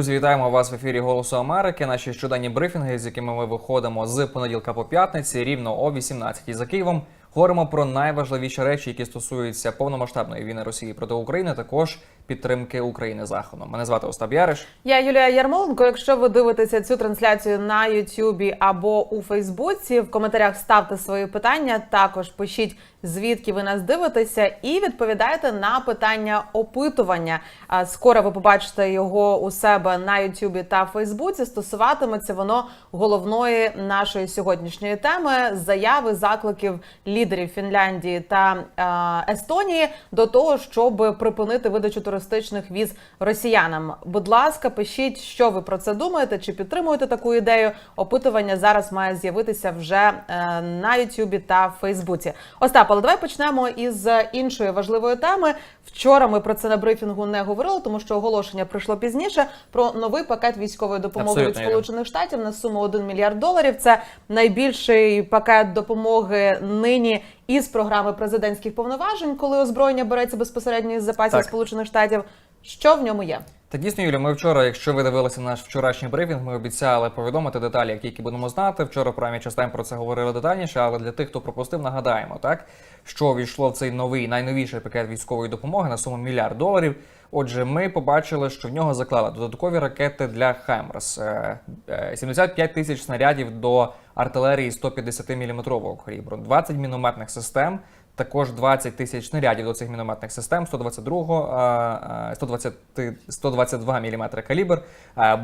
Друзі, вітаємо вас в ефірі Голосу Америки. Наші щоденні брифінги, з якими ми виходимо з понеділка по п'ятниці, рівно о 18 за Києвом. Говоримо про найважливіші речі, які стосуються повномасштабної війни Росії проти України, також підтримки України заходом. Мене звати Остап Яриш. Я Юлія Ярмоленко. Якщо ви дивитеся цю трансляцію на Ютубі або у Фейсбуці, в коментарях ставте свої питання. Також пишіть звідки ви нас дивитеся, і відповідайте на питання опитування. Скоро ви побачите його у себе на Ютубі та Фейсбуці. Стосуватиметься воно головної нашої сьогоднішньої теми заяви закликів лідерів Фінляндії та Естонії до того, щоб припинити видачу туристичних віз росіянам. Будь ласка, пишіть, що ви про це думаєте, чи підтримуєте таку ідею. Опитування зараз має з'явитися вже е, на Ютубі та Фейсбуці. Остап, але давай почнемо із іншої важливої теми. Вчора ми про це на брифінгу не говорили, тому що оголошення прийшло пізніше про новий пакет військової допомоги Абсолютно, від Сполучених Штатів на суму 1 мільярд доларів. Це найбільший пакет допомоги нині із програми президентських повноважень, коли озброєння береться безпосередньо із запасів Так. Сполучених Штатів. Що в ньому є? Та дійсно, Юля, ми вчора, якщо ви дивилися наш вчорашній брифінг, ми обіцяли повідомити деталі, як тільки будемо знати. Вчора в програмі частин про це говорили детальніше, але для тих, хто пропустив, нагадаємо, так що війшло в цей новий найновіший пакет військової допомоги на суму мільярд доларів. Отже, ми побачили, що в нього заклали додаткові ракети для Хаймерс, Е, е, 75 тисяч снарядів до артилерії 150 мм калібру, 20 мінометних систем. Також 20 тисяч снарядів до цих мінометних систем, 122, е, е, 120, 122 мм калібр,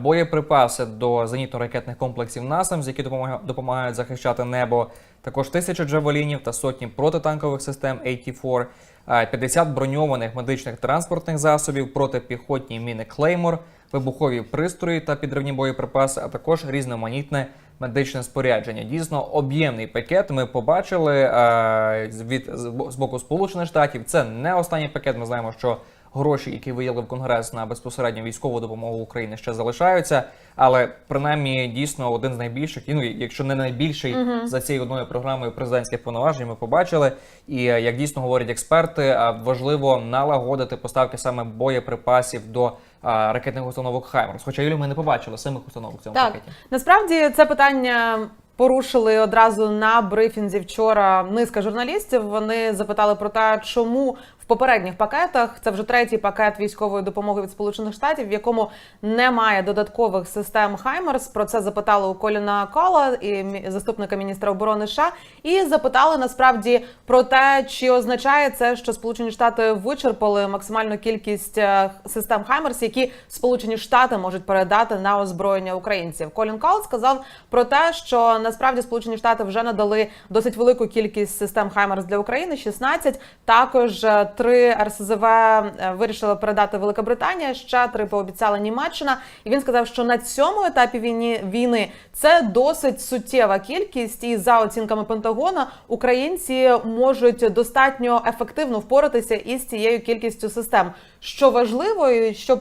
боєприпаси до зенітно-ракетних комплексів НАСАМС, які допомага- допомагають захищати небо, також тисяча джавелінів та сотні протитанкових систем AT-4, е, 50 броньованих медичних транспортних засобів, протипіхотні міни Клеймор, вибухові пристрої та підривні боєприпаси, а також різноманітне медичне спорядження. Дійсно, об'ємний пакет. Ми побачили е, від з боку Сполучених Штатів. Це не останній пакет. Ми знаємо, що гроші, які виділив Конгрес на безпосередню військову допомогу Україні, ще залишаються. Але принаймні дійсно один з найбільших, і, ну якщо не найбільший за цією одною програмою президентських повноважень, ми побачили. І е, як дійсно говорять експерти, е, важливо налагодити поставки саме боєприпасів до ракетних установок Хаймерс. Хоча Юлі, ми не побачили самих установок в цьому Так, пакеті. насправді це питання порушили одразу на брифінзі вчора низка журналістів. Вони запитали про те, чому попередніх пакетах це вже третій пакет військової допомоги від Сполучених Штатів, в якому немає додаткових систем Хаймерс. Про це запитали у Коліна Кола і заступника міністра оборони США, і запитали насправді про те, чи означає це, що Сполучені Штати вичерпали максимальну кількість е, систем Хаймерс, які Сполучені Штати можуть передати на озброєння українців. Колін Кал сказав про те, що насправді Сполучені Штати вже надали досить велику кількість систем Хаймерс для України 16. Також е, три РСЗВ е, вирішила передати Велика Британія. Ще три пообіцяла Німеччина. І він сказав, що на цьому етапі війни війни це досить суттєва кількість, і за оцінками Пентагона українці можуть достатньо ефективно впоратися із цією кількістю систем. Що важливо, і що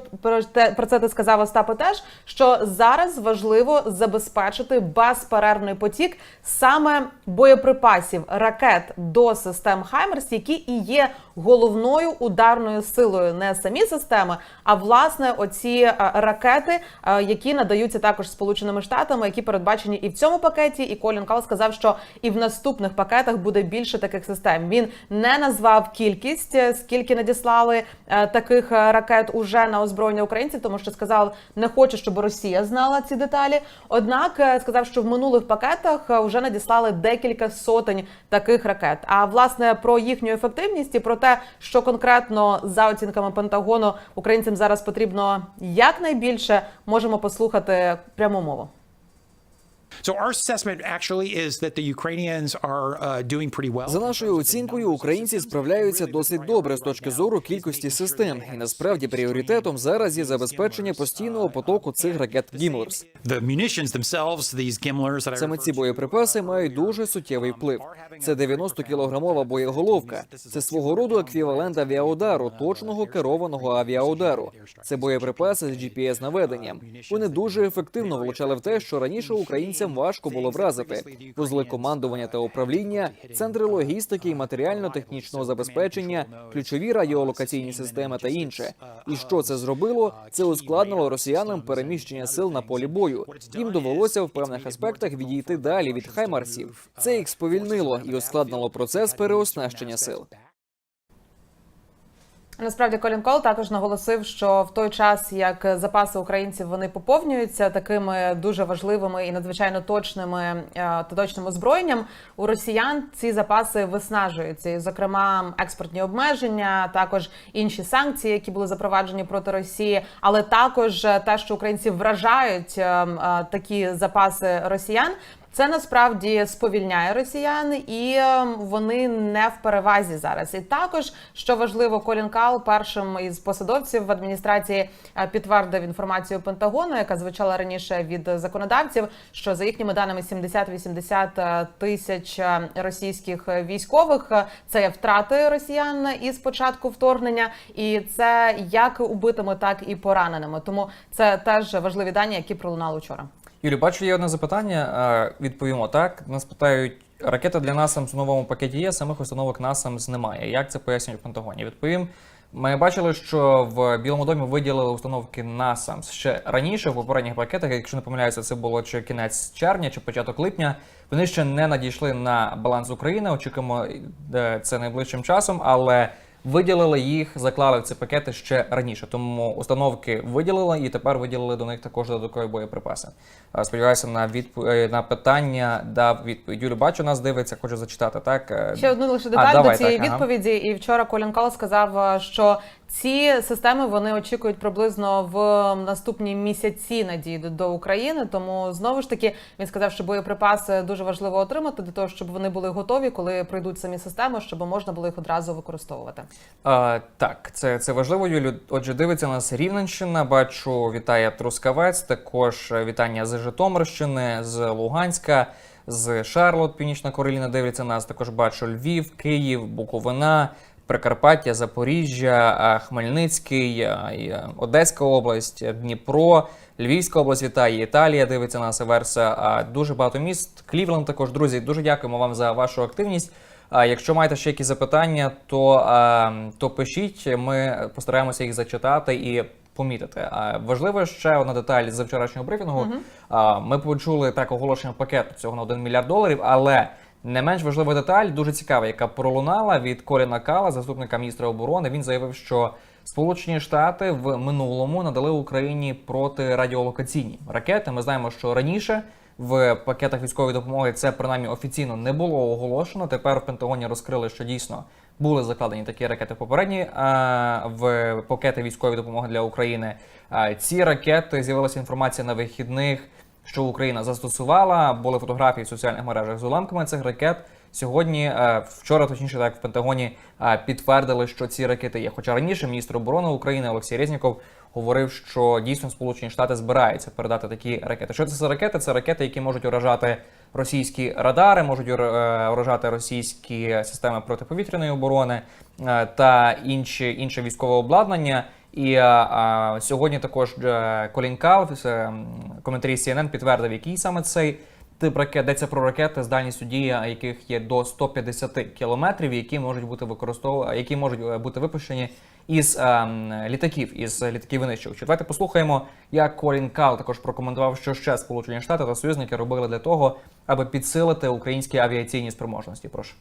про це ти сказав Остапе теж, що зараз важливо забезпечити безперервний потік саме боєприпасів ракет до систем Хаймерс, які і є головною ударною силою не самі системи, а власне оці е, ракети, е, які надаються також Сполученими Штатами, які передбачені і в цьому пакеті. І Колін Кал сказав, що і в наступних пакетах буде більше таких систем. Він не назвав кількість, е, скільки надіслали таких ракет уже на озброєння українців, тому що сказав, не хоче, щоб Росія знала ці деталі. Однак сказав, що в минулих пакетах вже надіслали декілька сотень таких ракет. А власне про їхню ефективність і про те, що конкретно за оцінками Пентагону українцям зараз потрібно якнайбільше, можемо послухати пряму мову. So our assessment actually is that the Ukrainians are uh, doing pretty well. За нашою оцінкою, українці справляються досить добре з точки зору кількості систем, і насправді пріоритетом зараз є забезпечення постійного потоку цих ракет Гімлерс. The munitions themselves, these Gimlers Саме ці боєприпаси мають дуже суттєвий вплив. Це 90 кілограмова боєголовка. Це свого роду еквівалент авіаудару, точного керованого авіаудару. Це боєприпаси з GPS наведенням. Вони дуже ефективно влучали в те, що раніше українцям українцям важко було вразити. Вузли командування та управління, центри логістики і матеріально-технічного забезпечення, ключові радіолокаційні системи та інше. І що це зробило? Це ускладнило росіянам переміщення сил на полі бою. Їм довелося в певних аспектах відійти далі від хаймарсів. Це їх сповільнило і ускладнило процес переоснащення сил. Насправді Колін Кол також наголосив, що в той час, як запаси українців вони поповнюються такими дуже важливими і надзвичайно точними е, та точним озброєнням, у росіян ці запаси виснажуються. І, зокрема, експортні обмеження, також інші санкції, які були запроваджені проти Росії, але також е, те, що українці вражають е, такі запаси росіян. Це насправді сповільняє росіян, і е, вони не в перевазі зараз. І також що важливо, Колін Кал першим із посадовців в адміністрації е, підтвердив інформацію Пентагону, яка звучала раніше від законодавців. Що за їхніми даними 70-80 тисяч е, російських військових е, це втрати росіян із початку вторгнення, і це як убитими, так і пораненими. Тому це теж важливі дані, які пролунали вчора. Юлі, бачу, є одне запитання. Відповімо так. Нас питають, ракета для NASAMS в новому пакеті є, самих установок NASAMS немає. Як це пояснюють в Пентагоні? Відповім. Ми бачили, що в Білому домі виділили установки NASAMS ще раніше в попередніх пакетах. Якщо не помиляюся, це було чи кінець червня, чи початок липня. Вони ще не надійшли на баланс України. Очікуємо е, це найближчим часом, але виділили їх, заклали в ці пакети ще раніше. Тому установки виділили і тепер виділили до них також додаткові боєприпаси. Е, Сподіваюся, на відпо... е, на питання дав відповідь. Юлю, бачу, нас дивиться, хочу зачитати. Так Е, Ще одну лише А, деталь давай, до цієї так, ага. відповіді. І вчора Колін Кол сказав, що ці системи вони очікують приблизно в наступні місяці надійдуть до України. Тому знову ж таки він сказав, що боєприпаси дуже важливо отримати для того, щоб вони були готові, коли прийдуть самі системи, щоб можна було їх одразу використовувати. А, так, це, це важливо, Юлю. Отже, дивиться нас Рівненщина. Бачу, вітає Трускавець. Також вітання з Житомирщини, з Луганська, з Шарлот, Північна Кароліна дивиться нас. Також бачу Львів, Київ, Буковина. Прикарпаття, Запоріжжя, Хмельницький, і, Одеська область, Дніпро, Львівська область вітає, Італія дивиться нас, Верса. А, Дуже багато міст. Клівленд також, друзі. Дуже дякуємо вам за вашу активність. А якщо маєте ще якісь запитання, то, то пишіть. Ми постараємося їх зачитати і помітити. Важливо ще одна деталь з вчорашнього брифінгу. А, ми почули так оголошення пакету цього на 1 мільярд доларів, але не менш важлива деталь, дуже цікава, яка пролунала від Коліна Кала, заступника міністра оборони. Він заявив, що Сполучені Штати в минулому надали Україні протирадіолокаційні ракети. Ми знаємо, що раніше в пакетах військової допомоги це принаймні офіційно не було оголошено. Тепер в Пентагоні розкрили, що дійсно були закладені такі ракети попередні в пакети військової допомоги для України. Ці ракети з'явилася інформація на вихідних, що Україна застосувала. Були фотографії в соціальних мережах з уламками цих ракет. Сьогодні, е, вчора, точніше, так в Пентагоні е, підтвердили, що ці ракети є. Хоча раніше міністр оборони України Олексій Резніков говорив, що дійсно Сполучені Штати збираються передати такі ракети. Що це за ракети? Це ракети, які можуть уражати російські радари, можуть е, уражати російські системи протиповітряної оборони та інші інше військове обладнання. І е, е, сьогодні також е, Колін Кал, е, коментарі CNN підтвердив, який саме цей тип ракет йдеться про ракети з дальністю дії, яких є до 150 кілометрів, які можуть бути використов... які можуть е, бути випущені із ем, літаків, із літаків винищувачів. Давайте послухаємо, як Колін Кал також прокоментував, що ще Сполучені Штати та союзники робили для того, аби підсилити українські авіаційні спроможності. Прошу.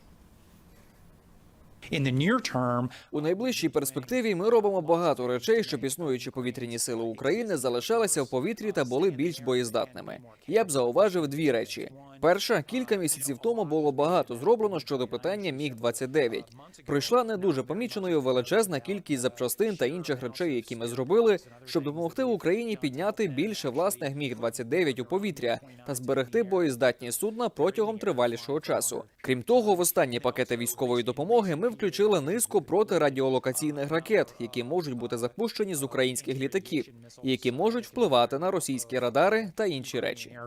У найближчій перспективі ми робимо багато речей, щоб існуючі повітряні сили України залишалися в повітрі та були більш боєздатними. Я б зауважив дві речі: перша кілька місяців тому було багато зроблено щодо питання міг 29 Пройшла не дуже поміченою величезна кількість запчастин та інших речей, які ми зробили, щоб допомогти Україні підняти більше власних міг 29 у повітря та зберегти боєздатні судна протягом тривалішого часу. Крім того, в останні пакети військової допомоги ми включили низку протирадіолокаційних ракет, які можуть бути запущені з українських літаків, які можуть впливати на російські радари та інші речі.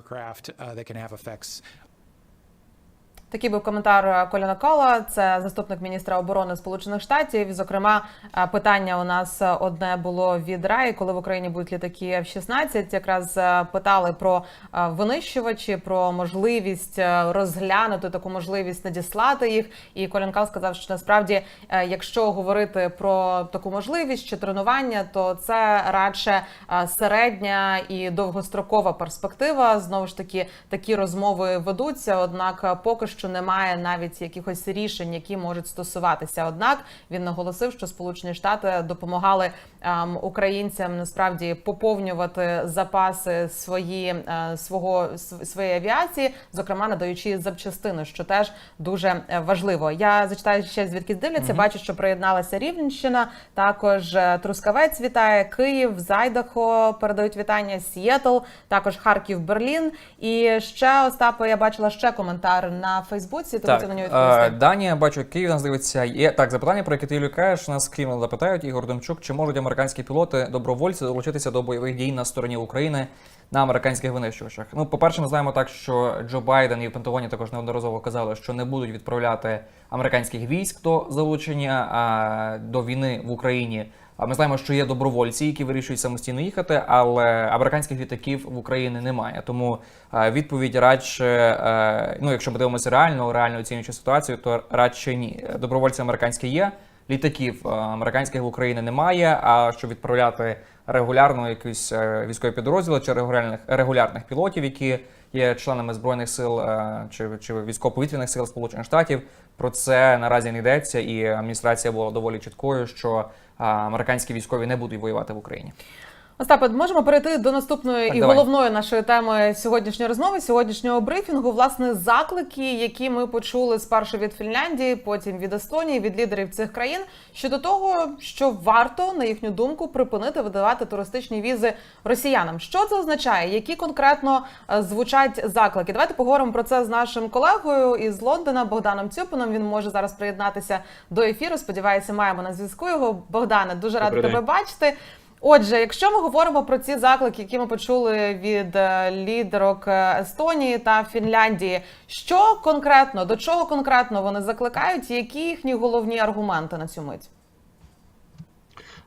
Такий був коментар е, Коліна Кала, це заступник міністра оборони Сполучених Штатів. Зокрема, е, питання у нас е, одне було від Раї, коли в Україні будуть літаки F-16. Якраз питали про винищувачі, про можливість розглянути таку можливість надіслати їх. І Колін Кал сказав, що насправді, якщо говорити про таку можливість чи тренування, то це радше середня і довгострокова перспектива. Знову ж таки, такі розмови ведуться. Однак, поки що немає навіть якихось рішень, які можуть стосуватися. Однак він наголосив, що Сполучені Штати допомагали ем, українцям насправді поповнювати запаси свої е, свого своєї авіації, зокрема надаючи запчастини, що теж дуже е, важливо. Я зачитаю ще звідки дивляться. Бачу, що приєдналася Рівненщина. Також е, Трускавець вітає Київ, Зайдахо передають вітання. Сіетл, також Харків, Берлін. І ще Остапе, я бачила ще коментар на Фейсбуці. Тому ти на нього е, відповісти. Данія, бачу, Київ нас дивиться. Є так запитання, про яке ти люкаєш. Нас Київ запитають Ігор Демчук, чи можуть американські пілоти добровольці долучитися до бойових дій на стороні України на американських винищувачах? Ну, по-перше, ми знаємо так, що Джо Байден і в Пентагоні також неодноразово казали, що не будуть відправляти американських військ до залучення а, до війни в Україні. А ми знаємо, що є добровольці, які вирішують самостійно їхати, але американських літаків в Україні немає. Тому відповідь радше, ну якщо ми дивимося реально, реально оцінюючи ситуацію, то радше ні. Добровольці американські є, літаків американських в Україні немає. А щоб відправляти регулярно якісь е, військові підрозділи чи регулярних регулярних пілотів, які є членами збройних сил е, чи, чи військово-повітряних сил Сполучених Штатів, про це наразі не йдеться, і адміністрація була доволі чіткою, що е, американські військові не будуть воювати в Україні. Остапе, можемо перейти до наступної Так, і давай. головної нашої теми сьогоднішньої розмови, сьогоднішнього брифінгу. Власне, заклики, які ми почули спершу від Фінляндії, потім від Естонії, від лідерів цих країн щодо того, що варто, на їхню думку, припинити видавати туристичні візи росіянам. Що це означає? Які конкретно е, звучать заклики? Давайте поговоримо про це з нашим колегою із Лондона Богданом Цюпином. Він може зараз приєднатися до ефіру. Сподіваюся, маємо на зв'язку його. Богдане, дуже рада тебе бачити. Отже, якщо ми говоримо про ці заклики, які ми почули від е, лідерок е, Естонії та Фінляндії, що конкретно до чого конкретно вони закликають, які їхні головні аргументи на цю мить?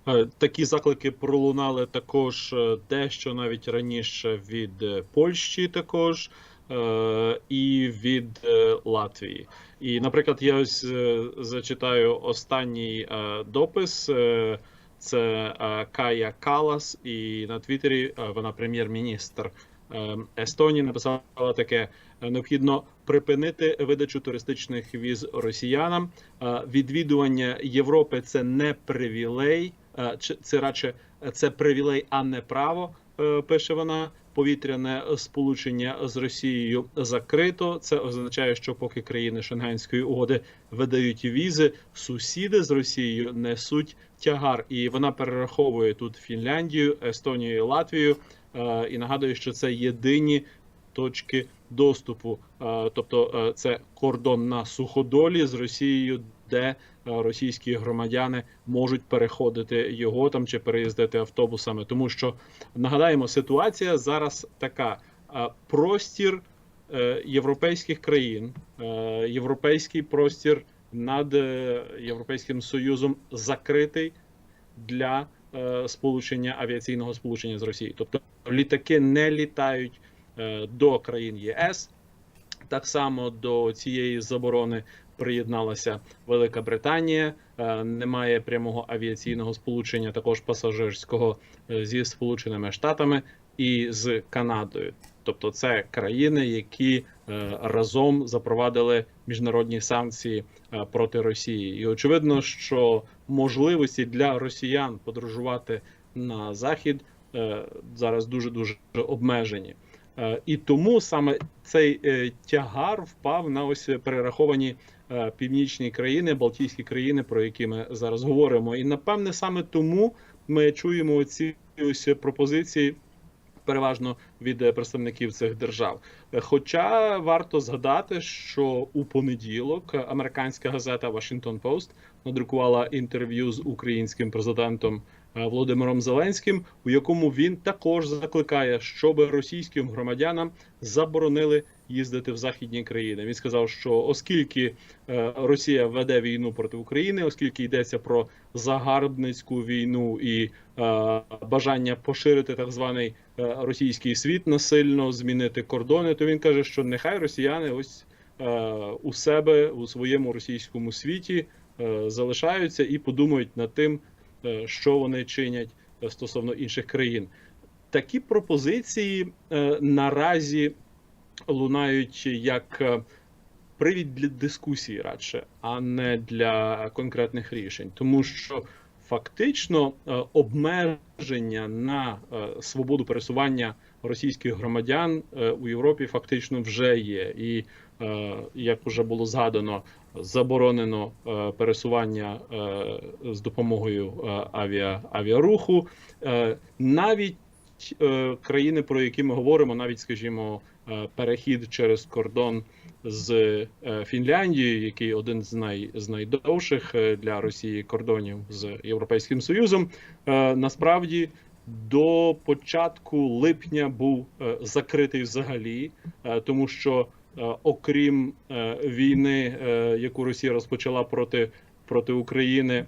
Е, Такі заклики пролунали також дещо навіть раніше від Польщі, також і від Латвії. І, наприклад, я ось зачитаю останній допис. Це е, Кая Калас, і на Твіттері е, вона прем'єр-міністр е, Естонії написала таке: необхідно припинити видачу туристичних віз росіянам. Відвідування Європи це не привілей, це радше це привілей, а не право. Е, Пише вона. Повітряне сполучення з Росією закрито. Це означає, що поки країни Шенгенської угоди видають візи, сусіди з Росією несуть тягар, і вона перераховує тут Фінляндію, Естонію і Латвію. е, І нагадує, що це єдині точки доступу, Е, тобто це кордон на суходолі з Росією, де е, російські громадяни можуть переходити його там чи переїздити автобусами. Тому що нагадаємо, ситуація зараз така: Е, простір е, європейських країн, європейський простір над Європейським Союзом закритий для сполучення авіаційного сполучення з Росією. Тобто літаки не літають до країн ЄС. Так само до цієї заборони приєдналася Велика Британія. Е, Немає прямого авіаційного сполучення, також пасажирського е, зі Сполученими Штатами і з Канадою. Тобто, це країни, які е, разом запровадили міжнародні санкції проти Росії. І очевидно, що можливості для росіян подорожувати на захід зараз дуже дуже обмежені. І тому саме цей тягар впав на ось перераховані північні країни, Балтійські країни, про які ми зараз говоримо. І напевне саме тому ми чуємо ці ось пропозиції. Переважно від е, представників цих держав. Е, Хоча варто згадати, що у понеділок американська газета Washington Post надрукувала інтерв'ю з українським президентом е, Володимиром Зеленським, у якому він також закликає, щоб російським громадянам заборонили їздити в західні країни. Він сказав, що оскільки е, Росія веде війну проти України, оскільки йдеться про загарбницьку війну і е, бажання поширити так званий е, російський світ насильно, змінити кордони, то він каже, що нехай росіяни ось у себе у своєму російському світі залишаються і подумають над тим, що вони чинять стосовно інших країн. Такі пропозиції наразі лунають як е, привід для дискусії радше, а не для конкретних рішень, тому що фактично е, обмеження на е, свободу пересування російських громадян у Європі фактично вже є, і як вже було згадано, заборонено пересування з допомогою авіа, авіаруху. Навіть країни, про які ми говоримо, навіть, скажімо, перехід через кордон з е, Фінляндією, який один з най найдовших е, для Росії кордонів з Європейським Союзом, е, насправді. До початку липня був е, закритий взагалі, е, тому що е, окрім е, війни, е, яку Росія розпочала проти, проти України, е,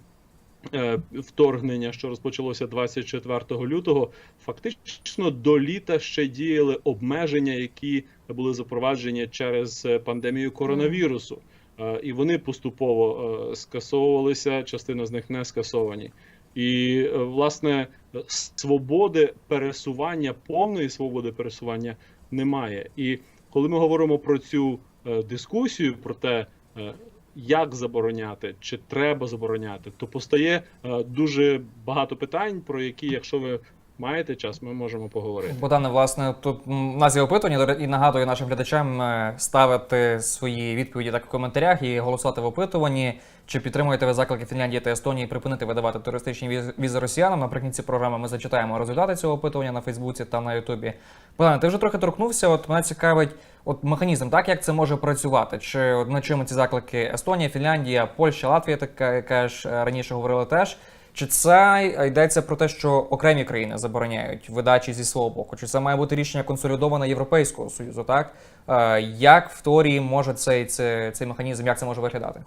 вторгнення, що розпочалося 24 лютого, фактично до літа ще діяли обмеження, які були запроваджені через е, пандемію коронавірусу. Е, І вони поступово е, скасовувалися, частина з них не скасовані. І е, власне свободи пересування, повної свободи пересування немає. І коли ми говоримо про цю е, дискусію, про те, е, як забороняти, чи треба забороняти, то постає е, дуже багато питань, про які, якщо ви маєте час, ми можемо поговорити. Богдане, власне, тут у нас є опитування, і нагадую нашим глядачам е, ставити свої відповіді так в коментарях і голосувати в опитуванні. Чи підтримуєте ви заклики Фінляндії та Естонії припинити видавати туристичні віз- візи росіянам? Наприкінці програми ми зачитаємо результати цього опитування на Фейсбуці та на Ютубі. Богдане, ти вже трохи торкнувся. От мене цікавить, от механізм, так як це може працювати? Чи от на чому ці заклики Естонія, Фінляндія, Польща, Латвія, така яка ж е, раніше говорили теж. Чи це йдеться про те, що окремі країни забороняють видачі зі свого боку? Чи це має бути рішення консолідоване Європейського союзу? Так Е, як в теорії може цей, цей, цей механізм, як це може виглядати?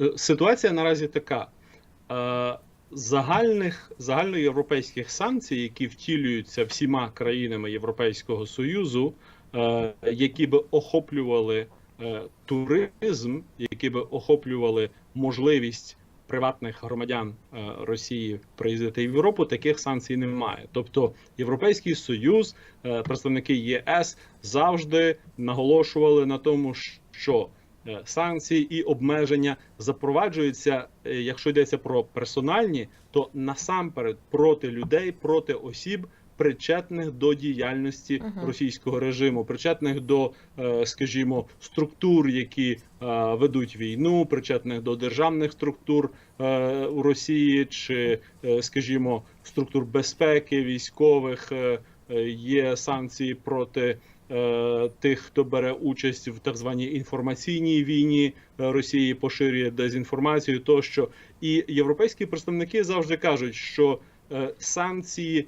Е, Ситуація наразі така. Е, Загальних загальноєвропейських санкцій, які втілюються всіма країнами Європейського Союзу, які би охоплювали туризм, які би охоплювали можливість приватних громадян е, Росії приїздити в Європу, таких санкцій немає. Тобто Європейський Союз, е, представники ЄС завжди наголошували на тому, що е, санкції і обмеження запроваджуються, якщо йдеться про персональні, то насамперед проти людей, проти осіб. Причетних до діяльності Мгм. російського режиму, причетних до, е, скажімо, структур, які е, ведуть війну, причетних до державних структур е, у Росії, чи, скажімо, структур безпеки, військових, є санкції проти тих, хто бере участь в так званій інформаційній війні Росії, поширює дезінформацію, тощо і європейські представники завжди кажуть, що санкції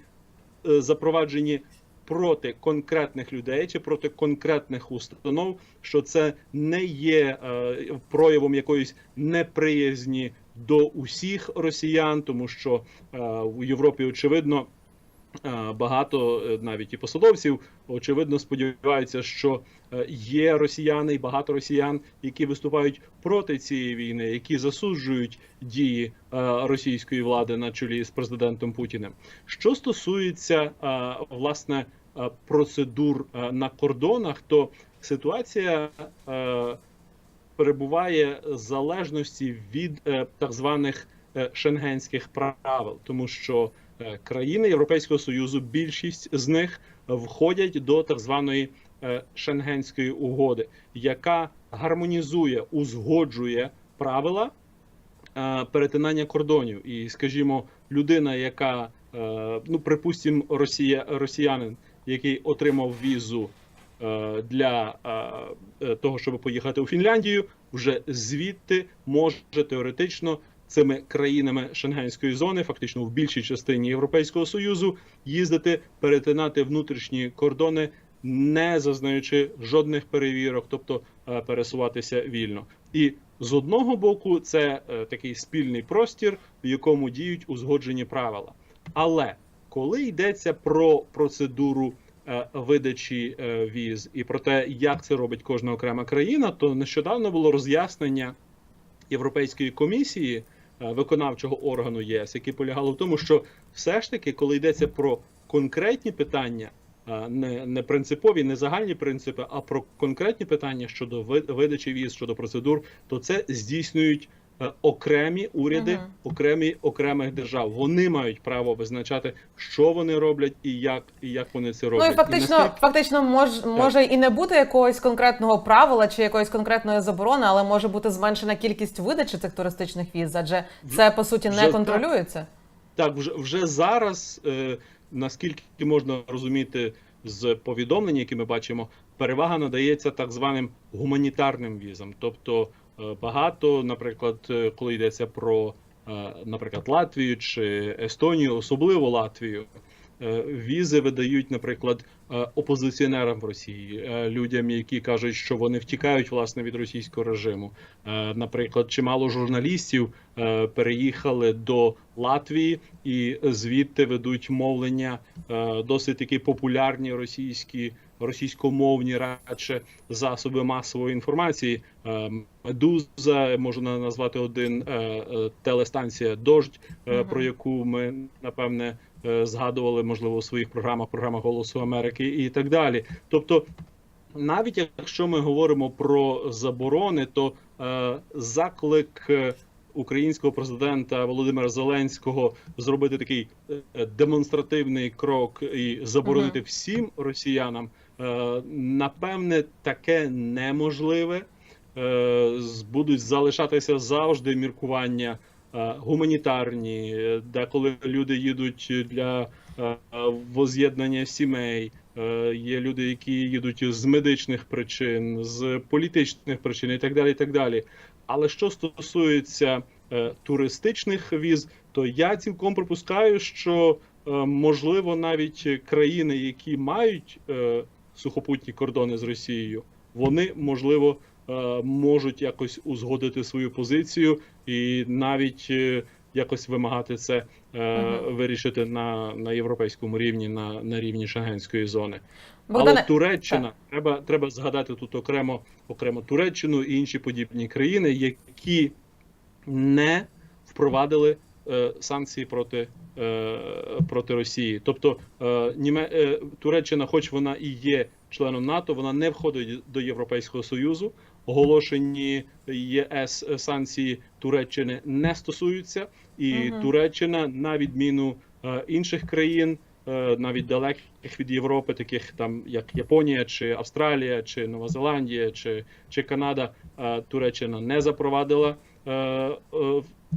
запроваджені. Проти конкретних людей чи проти конкретних установ, що це не є е, проявом якоїсь неприязні до усіх росіян, тому що е, в Європі очевидно е, багато е, навіть і посадовців очевидно сподіваються, що е, є росіяни і багато росіян, які виступають проти цієї війни, які засуджують дії е, російської влади на чолі з президентом Путіним. Що стосується е, власне е, процедур е, на кордонах, то ситуація е, перебуває в залежності від е, так званих е, шенгенських правил, тому що е, країни Європейського союзу, більшість з них входять до так званої е, шенгенської угоди, яка гармонізує, узгоджує правила е, перетинання кордонів. І, скажімо, людина, яка е, ну припустимо, Росія, росіянин, який отримав візу е, для е, е, того, щоб поїхати у Фінляндію, вже звідти може теоретично цими країнами Шенгенської зони, фактично в більшій частині Європейського союзу, їздити, перетинати внутрішні кордони не зазнаючи жодних перевірок, тобто е, пересуватися вільно. І з одного боку, це е, такий спільний простір, в якому діють узгоджені правила. Але коли йдеться про процедуру е, видачі віз і про те, як це робить кожна окрема країна, то нещодавно було роз'яснення Європейської комісії виконавчого органу ЄС, яке полягало в тому, що все ж таки, коли йдеться про конкретні питання, е, не, не принципові, не загальні принципи, а про конкретні питання щодо ви- видачі віз, щодо процедур, то це здійснюють е, окремі уряди, Мгм. окремі окремих держав. Вони мають право визначати, що вони роблять і як, і як вони це роблять. Ну і фактично, наскільки- фактично мож, може і не бути якогось конкретного правила чи якоїсь конкретної заборони, але може бути зменшена кількість видачі цих туристичних віз, адже це по суті не так. контролюється. Так, вже вже зараз, е, наскільки можна розуміти з повідомлень, які ми бачимо, перевага надається так званим гуманітарним візам. Тобто е, багато, наприклад, е, коли йдеться про, е, наприклад, Латвію чи Естонію, особливо Латвію. е, Візи видають, наприклад, е, опозиціонерам в Росії, е, людям, які кажуть, що вони втікають власне від російського режиму. Е, Наприклад, чимало журналістів е, переїхали до Латвії і звідти ведуть мовлення е, досить такі популярні російські російськомовні радше засоби масової інформації. Е, Медуза можу на- назвати один е, е, телестанція Дождь, про яку ми напевне згадували, можливо, у своїх програмах, програмах Голосу Америки і так далі. Тобто, навіть якщо ми говоримо про заборони, то заклик українського президента Володимира Зеленського зробити такий демонстративний крок і заборонити Мгм. всім росіянам, напевне, таке неможливе. Е, будуть залишатися завжди міркування е, гуманітарні, е, деколи люди їдуть для е, воз'єднання сімей. Е, Є люди, які їдуть з медичних причин, з політичних причин і так далі. І так далі. Але що стосується е, туристичних віз, то я цілком припускаю, що е, можливо навіть країни, які мають е, сухопутні кордони з Росією, вони можливо е, можуть якось узгодити свою позицію і навіть е, якось вимагати це Мгм. вирішити на, на європейському рівні, на, на рівні Шенгенської зони. Богдане, Але Туреччина треба, треба згадати тут окремо окремо Туреччину і інші подібні країни, які не впровадили е, санкції проти, проти Росії. Тобто е, е, Туреччина, хоч вона і є членом НАТО, вона не входить до Європейського Союзу. Оголошені ЄС санкції Туреччини не стосуються, і Мгм. Туреччина, на відміну е, інших країн, е, навіть далеких від Європи, таких там як Японія, чи Австралія, чи Нова Зеландія, чи, чи Канада, е, Туреччина не запровадила е, е,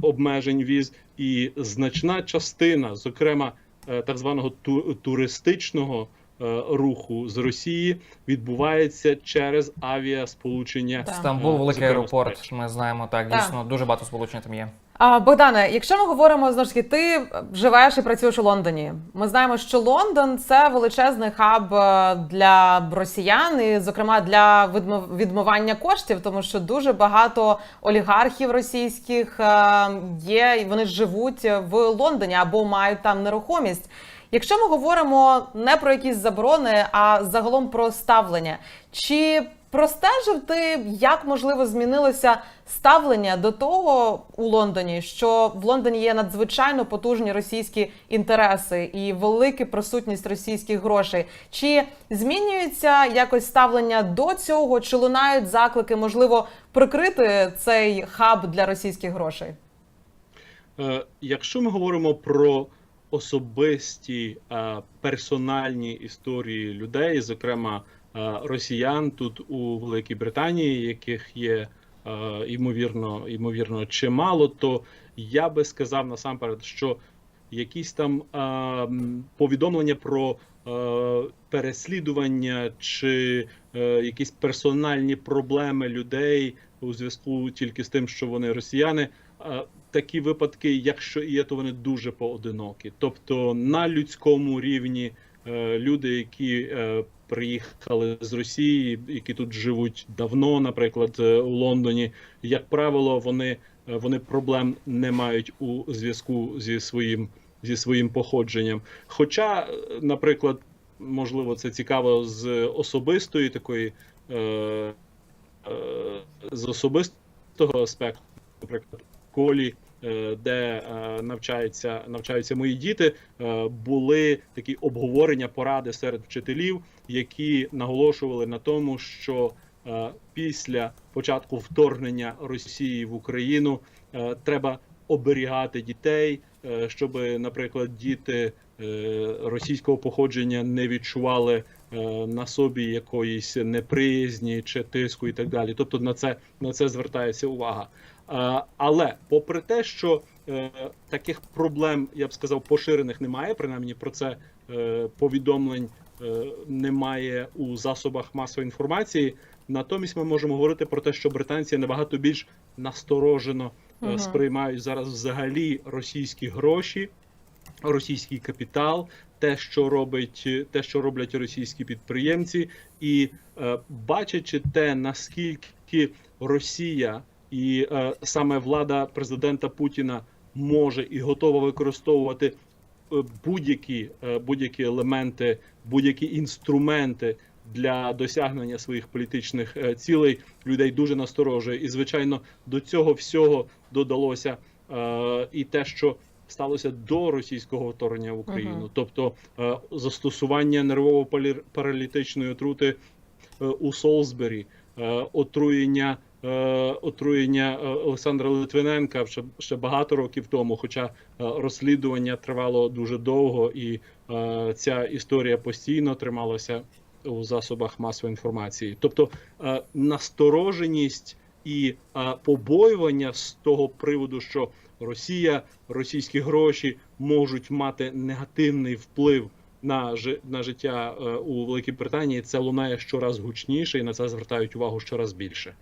обмежень віз, і значна частина, зокрема е, так званого ту- туристичного е, руху з Росії, відбувається через авіасполучення. Стамбул, Е, великий аеропорт. Ми знаємо так. Так. Дійсно, дуже багато сполучень там є. А, Богдане, якщо ми говоримо знову ж таки, ти живеш і працюєш у Лондоні. Ми знаємо, що Лондон це величезний хаб е, для росіян, і, зокрема для відмив- відмивання коштів, тому що дуже багато олігархів російських е, є, і вони живуть в Лондоні або мають там нерухомість. Якщо ми говоримо не про якісь заборони, а загалом про ставлення, чи простежив ти, як можливо змінилося ставлення до того у Лондоні, що в Лондоні є надзвичайно потужні російські інтереси і велика присутність російських грошей? Чи змінюється якось ставлення до цього? Чи лунають заклики, можливо, прикрити цей хаб для російських грошей? Е, Якщо ми говоримо про особисті е, персональні історії людей, зокрема росіян тут у Великій Британії, яких є е, ймовірно, ймовірно чимало, то я би сказав насамперед, що якісь там повідомлення про е, переслідування чи е, якісь персональні проблеми людей у зв'язку тільки з тим, що вони росіяни. Такі випадки, якщо і є, то вони дуже поодинокі. Тобто на людському рівні люди, які приїхали з Росії, які тут живуть давно, наприклад, е, у Лондоні. Як правило, вони, е, вони проблем не мають у зв'язку зі своїм зі своїм походженням. Хоча, е, наприклад, можливо, це цікаво з особистої такої е, е, з особистого аспекту, наприклад, колі, де навчаються, навчаються мої діти, були такі обговорення, поради серед вчителів, які наголошували на тому, що е, після початку вторгнення Росії в Україну е, треба оберігати дітей, е, щоб, наприклад, діти російського походження не відчували на собі якоїсь неприязні чи тиску і так далі. Тобто на це на це звертається увага. Але попри те, що таких проблем, я б сказав, поширених немає, принаймні про це повідомлень немає у засобах масової інформації. Натомість ми можемо говорити про те, що британці набагато більш насторожено е, Мгм. сприймають зараз взагалі російські гроші, російський капітал, те, що робить, те, що роблять російські підприємці, і е, бачачи те, наскільки Росія і е, саме влада президента Путіна може і готова використовувати е, будь-які е, будь-які елементи, будь-які інструменти для досягнення своїх політичних е, цілей, людей дуже насторожує. І звичайно, до цього всього додалося е, і те, що сталося до російського вторгнення в Україну, Мгм. тобто е, застосування нервово-паралітичної отрути е, у Солсбері, е, отруєння. Е, Отруєння е, Олександра Литвиненка ще, ще багато років тому, хоча е, розслідування тривало дуже довго, і ця історія постійно трималася у засобах масової інформації. Тобто настороженість і побоювання з того приводу, що Росія, російські гроші можуть мати негативний вплив на, на життя у Великій Британії, це лунає щораз гучніше, і на це звертають увагу щораз більше.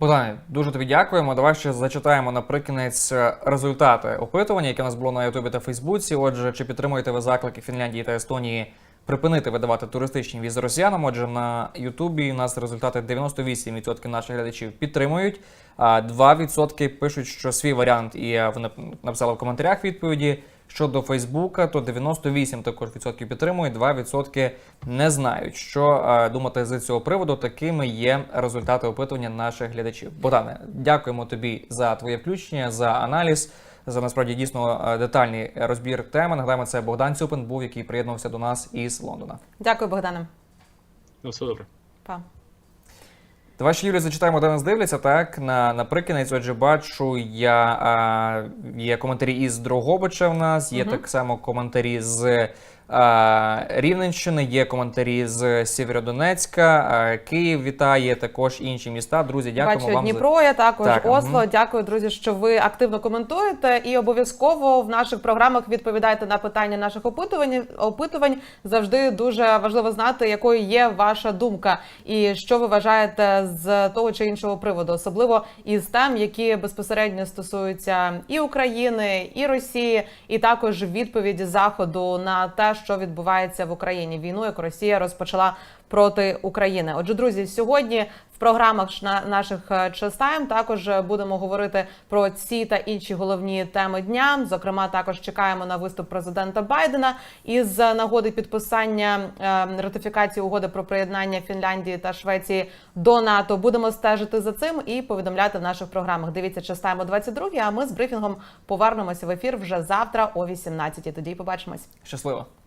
Богдане, дуже тобі дякуємо. Давай ще зачитаємо наприкінець е, результати опитування, яке у нас було на Ютубі та Фейсбуці. Отже, чи підтримуєте ви заклики Фінляндії та Естонії припинити видавати туристичні візи росіянам? Отже, на Ютубі у нас результати 98% наших глядачів підтримують, а 2% пишуть, що свій варіант, і вони написали в коментарях відповіді. Щодо Фейсбука, то 98 також відсотків підтримують, 2% не знають. Що е, думати з цього приводу? Такими є результати опитування наших глядачів. Богдане, дякуємо тобі за твоє включення, за аналіз, за насправді дійсно е, детальний розбір теми. Нагадаємо, це Богдан Цюпин був, який приєднувався до нас із Лондона. Дякую, Богдане. На все добре. Па. Давай ще зачитаємо, де нас дивляться. Так на наприкінець, отже, бачу, я а, є коментарі із Дрогобича. В нас є угу. так само коментарі з Рівненщини, є коментарі з Сєвєродонецька, Київ вітає також інші міста. Друзі, дякуємо Бачу вам за Дніпро, я також Так, Осло. Дякую, друзі, що ви активно коментуєте і обов'язково в наших програмах відповідаєте на питання наших опитувань. Опитувань завжди дуже важливо знати, якою є ваша думка, і що ви вважаєте з того чи іншого приводу, особливо із тем, які безпосередньо стосуються і України, і Росії, і також відповіді заходу на те, що відбувається в Україні, війну, яку Росія розпочала проти України. Отже, друзі, сьогодні в програмах наших е, Честайм також е, будемо говорити про ці та інші головні теми дня. Зокрема, також чекаємо на виступ президента Байдена із нагоди підписання е, ратифікації угоди про приєднання Фінляндії та Швеції до НАТО. Будемо стежити за цим і повідомляти в наших програмах. Дивіться Честайм о 22 А ми з брифінгом повернемося в ефір вже завтра о 18 Тоді побачимось. щасливо.